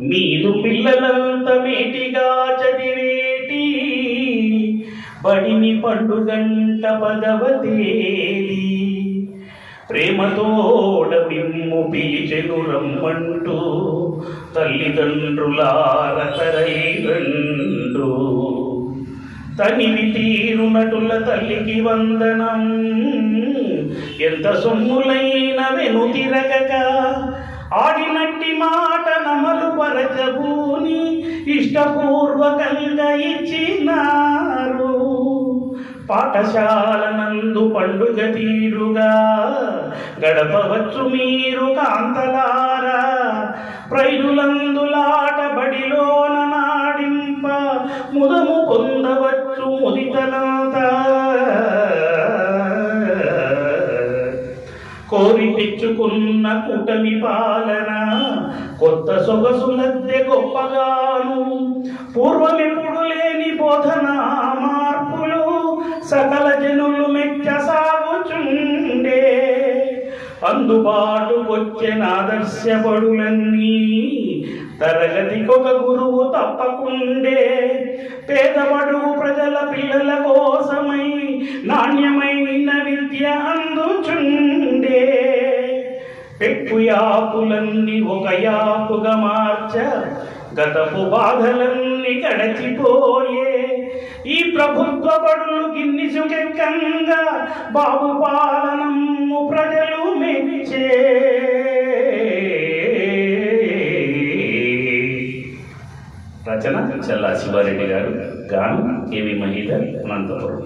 మీరు పిల్లలంత మేటిగా చదివేటి? బడిని పండుగంట పదవ తేలి ప్రేమతోడ మిమ్ము పీచెను రమ్మంటూ తల్లిదండ్రులార తరైరండు తనివి తీరునటుల తల్లికి వందనం. ఎంత సొమ్ములైన వెను తిరగక ఆడినట్టి మా నమలు ఇష్టపూర్వకంగా ఇచ్చినారు పాఠశాల నందు పండుగ తీరుగా గడపవచ్చు మీరు కాంతలారా. ప్రైదులందులాట బడిలోన నాడింప ముదము పొందవచ్చు ముదితనంతా కోరి తెచ్చుకున్న కూటమి పాలన కొత్త సొగసులద్దె గొప్పగాను. పూర్వమెప్పుడు లేని బోధన మార్పులు సకల జనులు మెచ్చ సాగుచుండే అందుబాటు వచ్చిన ఆదర్శపడులన్నీ తరగతికొక గురువు తప్పకుండే. పేదబడు ప్రజల పిల్లల కోసమై నాణ్యమైన విద్య అందుచుండే పెట్టు యాపులన్నీ ఒక యాపుగా మార్చ గతపు బాధలన్నీ గడచిపోయే. ఈ ప్రభుత్వ బడులు గిన్ని సుఖంగా బాబు పాలనము ప్రజలు మెచ్చే రచన చల్లా శివారెడ్డి గారు గానం కేవి మహిళ అనంతపురం.